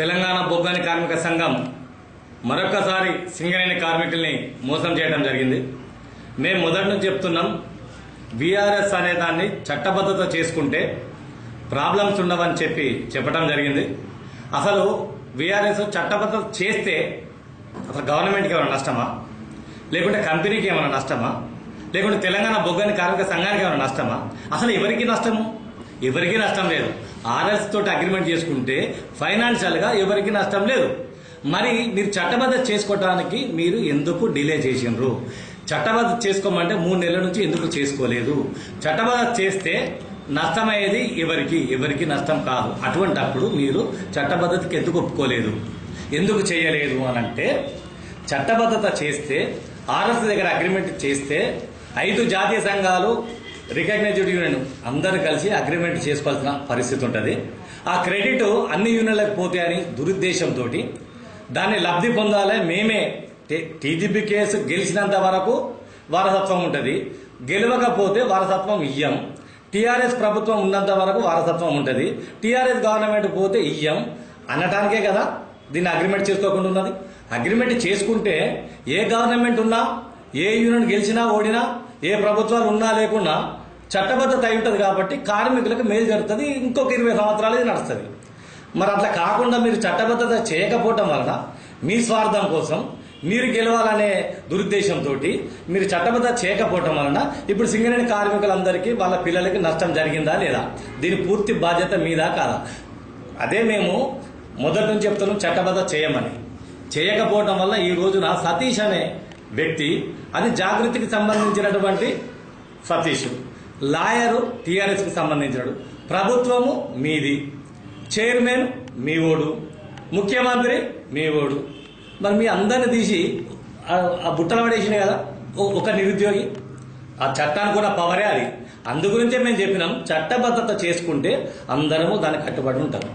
తెలంగాణ బొగ్గాని కార్మిక సంఘం మరొకసారి సింగరేణి కార్మికుల్ని మోసం చేయడం జరిగింది. మేము మొదటి నుంచి చెప్తున్నాం బీఆర్ఎస్ అనే దాన్ని చట్టబద్ధత చేసుకుంటే ప్రాబ్లమ్స్ ఉండవని చెప్పి చెప్పడం జరిగింది. అసలు బీఆర్ఎస్ చట్టబద్ధత చేస్తే అసలు గవర్నమెంట్కి ఏమైనా నష్టమా? లేకుంటే కంపెనీకి ఏమైనా నష్టమా? లేకుంటే తెలంగాణ బొగ్గని కార్మిక సంఘానికి ఏమైనా నష్టమా? అసలు ఎవరికి నష్టము? ఎవరికి నష్టం లేదు. ఆర్ఎస్ తోటి అగ్రిమెంట్ చేసుకుంటే ఫైనాన్షియల్గా ఎవరికి నష్టం లేదు. మరి మీరు చట్టబద్ధ చేసుకోవడానికి మీరు ఎందుకు డిలే చేసిండ్రు చట్టబద్ధ చేసుకోమంటే మూడు నెలల నుంచి ఎందుకు చేసుకోలేదు? చట్టబద్ధ చేస్తే నష్టమయ్యేది ఎవరికి? ఎవరికి నష్టం కాదు. అటువంటప్పుడు మీరు చట్టబద్ధతకి ఎందుకు ఒప్పుకోలేదు? ఎందుకు చేయలేదు అని అంటే చట్టబద్ధత చేస్తే ఆర్ఎస్ దగ్గర అగ్రిమెంట్ చేస్తే ఐదు జాతీయ సంఘాలు రికగ్నైజ్డ్ యూనియన్ అందరూ కలిసి అగ్రిమెంట్ చేసుకోవాల్సిన పరిస్థితి ఉంటుంది. ఆ క్రెడిట్ అన్ని యూనియన్లకు పోతే అని దురుద్దేశంతో దాన్ని లబ్ధి పొందాలి మేమే టీజీపీ కేసు గెలిచినంత వరకు వారసత్వం ఉంటుంది. గెలవకపోతే వారసత్వం ఇయ్యం. టీఆర్ఎస్ ప్రభుత్వం ఉన్నంత వరకు వారసత్వం ఉంటుంది. టీఆర్ఎస్ గవర్నమెంట్ పోతే ఇయ్యం. అనటానికే కదా దీన్ని అగ్రిమెంట్ చేసుకోకుండా ఉన్నది. అగ్రిమెంట్ చేసుకుంటే ఏ గవర్నమెంట్ ఉన్నా ఏ యూనియన్ గెలిచినా ఓడినా ఏ ప్రభుత్వాలు ఉన్నా లేకున్నా చట్టబద్ధత అయి ఉంటుంది కాబట్టి కార్మికులకు మేలు జరుగుతుంది ఇంకొక ఇరవై సంవత్సరాలు ఇది నడుస్తుంది. మరి అట్లా కాకుండా మీరు చట్టబద్ధత చేయకపోవటం వలన మీ స్వార్థం కోసం మీరు గెలవాలనే దురుద్దేశంతో మీరు చట్టబద్ధ చేయకపోవటం వలన ఇప్పుడు సింగరేణి కార్మికులందరికీ వాళ్ళ పిల్లలకి నష్టం జరిగిందా లేదా? దీని పూర్తి బాధ్యత మీదా కాదా? అదే మేము మొదటి నుంచి చెప్తున్నాం చట్టబద్ధ చేయమని. చేయకపోవటం వల్ల ఈ రోజున సతీష్ అనే వ్యక్తి అది జాగృతికి సంబంధించినటువంటి సతీష్. లాయరు టీఆర్ఎస్కి సంబంధించినడు. ప్రభుత్వము మీది. చైర్మన్ మీ ఓడు. ముఖ్యమంత్రి మీ ఓడు. మరి మీ అందరిని తీసి ఆ- బుట్టలు పడేసిన కదా ఒక నిరుద్యోగి. ఆ చట్టానికి కూడా పవరే అది. అందుగురించే మేము చెప్పినాం. చట్టబద్ధత చేసుకుంటే అందరము దానికి కట్టుబడి ఉంటారు.